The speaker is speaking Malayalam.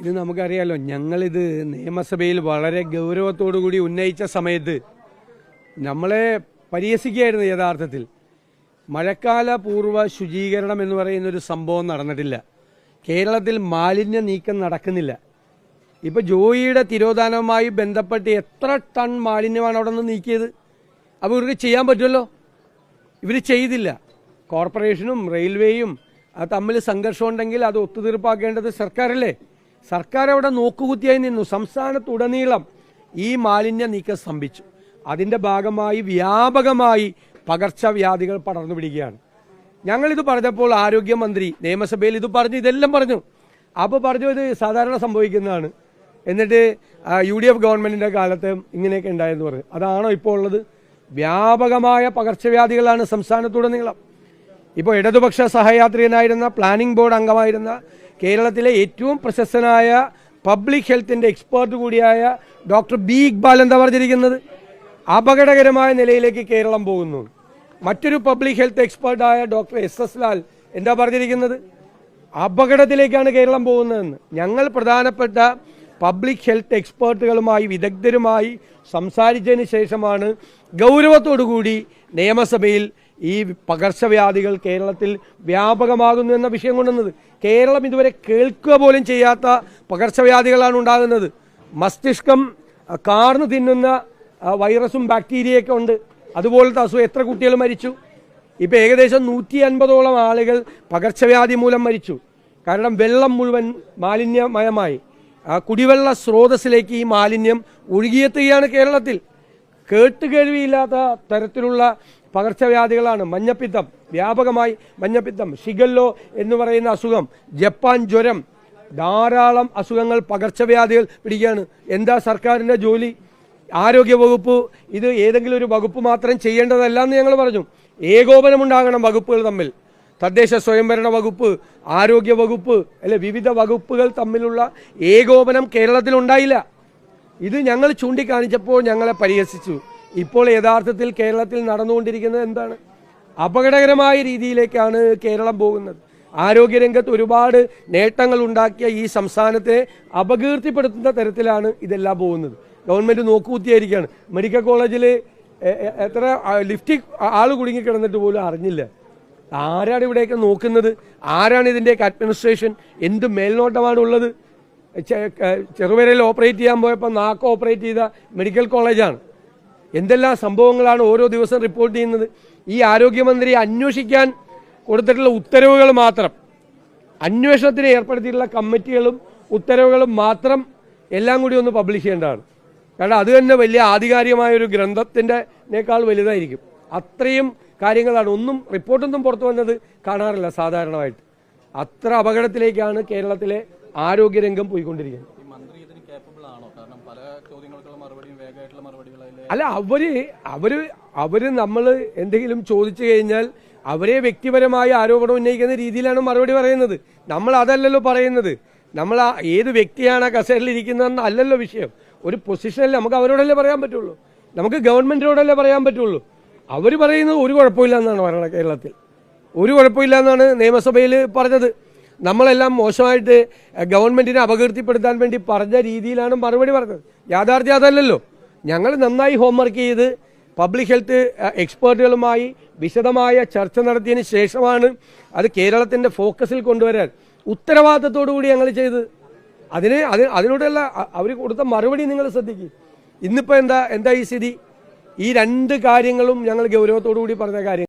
ഇത് നമുക്കറിയാലോ ഞങ്ങളിത് നിയമസഭയിൽ വളരെ ഗൗരവത്തോടു കൂടി ഉന്നയിച്ച സമയത്ത് നമ്മളെ പരിഹസിക്കുകയായിരുന്നു യഥാർത്ഥത്തിൽ. മഴക്കാല പൂർവ ശുചീകരണം എന്ന് പറയുന്ന ഒരു സംഭവം നടന്നിട്ടില്ല. കേരളത്തിൽ മാലിന്യ നീക്കം നടക്കുന്നില്ല. ഇപ്പൊ ജോയിയുടെ തിരോധാനവുമായി ബന്ധപ്പെട്ട് എത്ര ടൺ മാലിന്യമാണ് അവിടെ നിന്ന് നീക്കിയത്? അപ്പോൾ ഇവർക്ക് ചെയ്യാൻ പറ്റുമല്ലോ? ഇവർ ചെയ്തില്ല. കോർപ്പറേഷനും റെയിൽവേയും തമ്മിൽ സംഘർഷമുണ്ടെങ്കിൽ അത് ഒത്തുതീർപ്പാക്കേണ്ടത് സർക്കാരല്ലേ? സർക്കാർ അവിടെ നോക്കുകുത്തിയായി നിന്നു. സംസ്ഥാനത്തുടനീളം ഈ മാലിന്യ നീക്കം സ്തംഭിച്ചു. അതിന്റെ ഭാഗമായി വ്യാപകമായി പകർച്ചവ്യാധികൾ പടർന്നു പിടിക്കുകയാണ്. ഞങ്ങളിത് പറഞ്ഞപ്പോൾ ആരോഗ്യമന്ത്രി നിയമസഭയിൽ ഇത് പറഞ്ഞു ഇതെല്ലാം പറഞ്ഞു. അപ്പോൾ പറഞ്ഞു ഇത് സാധാരണ സംഭവിക്കുന്നതാണ്. എന്നിട്ട് യു ഡി എഫ് ഗവൺമെന്റിന്റെ കാലത്ത് ഇങ്ങനെയൊക്കെ ഉണ്ടായെന്ന് പറഞ്ഞു. അതാണോ ഇപ്പോൾ ഉള്ളത്? വ്യാപകമായ പകർച്ചവ്യാധികളാണ് സംസ്ഥാനത്തുടനീളം. ഇപ്പോൾ ഇടതുപക്ഷ സഹയാത്രികനായിരുന്ന പ്ലാനിംഗ് ബോർഡ് അംഗമായിരുന്ന കേരളത്തിലെ ഏറ്റവും പ്രശസ്തനായ പബ്ലിക് ഹെൽത്തിന്റെ എക്സ്പേർട്ട് കൂടിയായ ഡോക്ടർ ബി ഇക്ബാൽ എന്താ പറഞ്ഞിരിക്കുന്നത്? അപകടകരമായ നിലയിലേക്ക് കേരളം പോകുന്നു. മറ്റൊരു പബ്ലിക് ഹെൽത്ത് എക്സ്പേർട്ടായ ഡോക്ടർ എസ് എസ് ലാൽ എന്താ പറഞ്ഞിരിക്കുന്നത്? അപകടത്തിലേക്കാണ് കേരളം പോകുന്നതെന്ന്. ഞങ്ങൾ പ്രധാനപ്പെട്ട പബ്ലിക് ഹെൽത്ത് എക്സ്പേർട്ടുകളുമായി വിദഗ്ധരുമായി സംസാരിച്ചതിന് ശേഷമാണ് ഗൗരവത്തോടുകൂടി നിയമസഭയിൽ ഈ പകർച്ചവ്യാധികൾ കേരളത്തിൽ വ്യാപകമാകുന്നു എന്ന വിഷയം കൊണ്ടുവന്നത്. കേരളം ഇതുവരെ കേൾക്കുക പോലും ചെയ്യാത്ത പകർച്ചവ്യാധികളാണ് ഉണ്ടാകുന്നത്. മസ്തിഷ്കം കാർന്ന് തിന്നുന്ന വൈറസും ബാക്ടീരിയയൊക്കെ ഉണ്ട്. അതുപോലത്തെ അസുഖം എത്ര കുട്ടികൾ മരിച്ചു? ഇപ്പോൾ ഏകദേശം നൂറ്റി അൻപതോളം ആളുകൾ പകർച്ചവ്യാധി മൂലം മരിച്ചു. കാരണം വെള്ളം മുഴുവൻ മാലിന്യമയമായി. കുടിവെള്ള സ്രോതസ്സിലേക്ക് ഈ മാലിന്യം ഒഴുകിയെത്തുകയാണ് കേരളത്തിൽ. കേട്ടുകേൾവിയില്ലാത്ത തരത്തിലുള്ള പകർച്ചവ്യാധികളാണ്. മഞ്ഞപ്പിത്തം. വ്യാപകമായി മഞ്ഞപ്പിത്തം. ഷിഗല്ലോ എന്ന് പറയുന്ന അസുഖം. ജപ്പാൻ ജ്വരം. ധാരാളം അസുഖങ്ങൾ പകർച്ചവ്യാധികൾ പിടിക്കുകയാണ്. എന്താ സർക്കാരിന്റെ ജോലി? ആരോഗ്യ വകുപ്പ് ഇത് ഏതെങ്കിലും ഒരു വകുപ്പ് മാത്രം ചെയ്യേണ്ടതല്ല എന്ന് ഞങ്ങൾ പറഞ്ഞു. ഏകോപനമുണ്ടാകണം വകുപ്പുകൾ തമ്മിൽ. തദ്ദേശ സ്വയംഭരണ വകുപ്പ് ആരോഗ്യ വകുപ്പ് അല്ലെ വിവിധ വകുപ്പുകൾ തമ്മിലുള്ള ഏകോപനം കേരളത്തിൽ ഉണ്ടായില്ല. ഇത് ഞങ്ങൾ ചൂണ്ടിക്കാണിച്ചപ്പോൾ ഞങ്ങളെ പരിഹസിച്ചു. ഇപ്പോൾ യഥാർത്ഥത്തിൽ കേരളത്തിൽ നടന്നുകൊണ്ടിരിക്കുന്നത് എന്താണ്? അപകടകരമായ രീതിയിലേക്കാണ് കേരളം പോകുന്നത്. ആരോഗ്യരംഗത്ത് ഒരുപാട് നേട്ടങ്ങൾ ഉണ്ടാക്കിയ ഈ സംസ്ഥാനത്തെ അപകീർത്തിപ്പെടുത്തുന്ന തരത്തിലാണ് ഇതെല്ലാം പോകുന്നത്. ഗവൺമെന്റ് നോക്കുകുത്തിയായിരിക്കുകയാണ്. മെഡിക്കൽ കോളേജിൽ എത്ര ലിഫ്റ്റിൽ ആൾ കുടുങ്ങി കിടന്നിട്ട് പോലും അറിഞ്ഞില്ല. ആരാണ് ഇവിടെയൊക്കെ നോക്കുന്നത്? ആരാണ് ഇതിന്റെയൊക്കെ അഡ്മിനിസ്ട്രേഷൻ? എന്ത് മേൽനോട്ടമാണ് ഉള്ളത്? ചെ- ഓപ്പറേറ്റ് ചെയ്യാൻ പോയപ്പോൾ നാക്ക് ഓപ്പറേറ്റ് ചെയ്ത മെഡിക്കൽ കോളേജാണ്. എന്തെല്ലാം സംഭവങ്ങളാണ് ഓരോ ദിവസം റിപ്പോർട്ട് ചെയ്യുന്നത്? ഈ ആരോഗ്യമന്ത്രി അന്വേഷിക്കാൻ കൊടുത്തിട്ടുള്ള ഉത്തരവുകൾ മാത്രം. അന്വേഷണത്തിന് ഏർപ്പെടുത്തിയിട്ടുള്ള കമ്മിറ്റികളും ഉത്തരവുകളും മാത്രം എല്ലാം കൂടി ഒന്ന് പബ്ലിഷ് ചെയ്യേണ്ടതാണ്. കാരണം അത് തന്നെ വലിയ ആധികാരികമായ ഒരു ഗ്രന്ഥത്തിന്റെനേക്കാൾ വലുതായിരിക്കും. അത്രയും കാര്യങ്ങളാണ്. ഒന്നും റിപ്പോർട്ടൊന്നും പുറത്തു വന്നത് കാണാറില്ല സാധാരണമായിട്ട്. അത്ര അപകടത്തിലേക്കാണ് കേരളത്തിലെ ആരോഗ്യരംഗം പോയിക്കൊണ്ടിരിക്കുന്നത്. അല്ല അവർ അവർ അവർ നമ്മൾ എന്തെങ്കിലും ചോദിച്ചു കഴിഞ്ഞാൽ അവരെ വ്യക്തിപരമായ ആരോപണം ഉന്നയിക്കുന്ന രീതിയിലാണ് മറുപടി പറയുന്നത്. നമ്മൾ അതല്ലല്ലോ പറയുന്നത്. നമ്മൾ ഏത് വ്യക്തിയാണ് ഇരിക്കുന്നതെന്ന് അല്ലല്ലോ വിഷയം. ഒരു പൊസിഷനിൽ നമുക്ക് അവരോടല്ലേ പറയാൻ പറ്റുള്ളൂ. നമുക്ക് ഗവൺമെന്റിനോടല്ലേ പറയാൻ പറ്റുള്ളൂ. അവർ പറയുന്നത് ഒരു കുഴപ്പമില്ല എന്നാണ് പറയുന്നത് കേരളത്തിൽ. ഒരു കുഴപ്പമില്ല എന്നാണ് നിയമസഭയിൽ പറഞ്ഞത്. നമ്മളെല്ലാം മോശമായിട്ട് ഗവൺമെന്റിനെ അപകീർത്തിപ്പെടുത്താൻ വേണ്ടി പറഞ്ഞ രീതിയിലാണ് മറുപടി പറഞ്ഞത്. യാഥാർത്ഥ്യം അതല്ലല്ലോ. ഞങ്ങൾ നന്നായി ഹോംവർക്ക് ചെയ്ത് പബ്ലിക് ഹെൽത്ത് എക്സ്പേർട്ടുകളുമായി വിശദമായ ചർച്ച നടത്തിയതിന് ശേഷമാണ് അത് കേരളത്തിന്റെ ഫോക്കസിൽ കൊണ്ടുവരാൻ. ഉത്തരവാദിത്തത്തോടു കൂടി ഞങ്ങൾ ചെയ്തത് അതിന് അത് അതിനോടുള്ള അവർ കൊടുത്ത മറുപടി നിങ്ങൾ ശ്രദ്ധിക്കും. ഇന്നിപ്പോൾ എന്താ എന്താ ഈ സ്ഥിതി? ഈ രണ്ട് കാര്യങ്ങളും ഞങ്ങൾ ഗൗരവത്തോടു കൂടി പറഞ്ഞ കാര്യം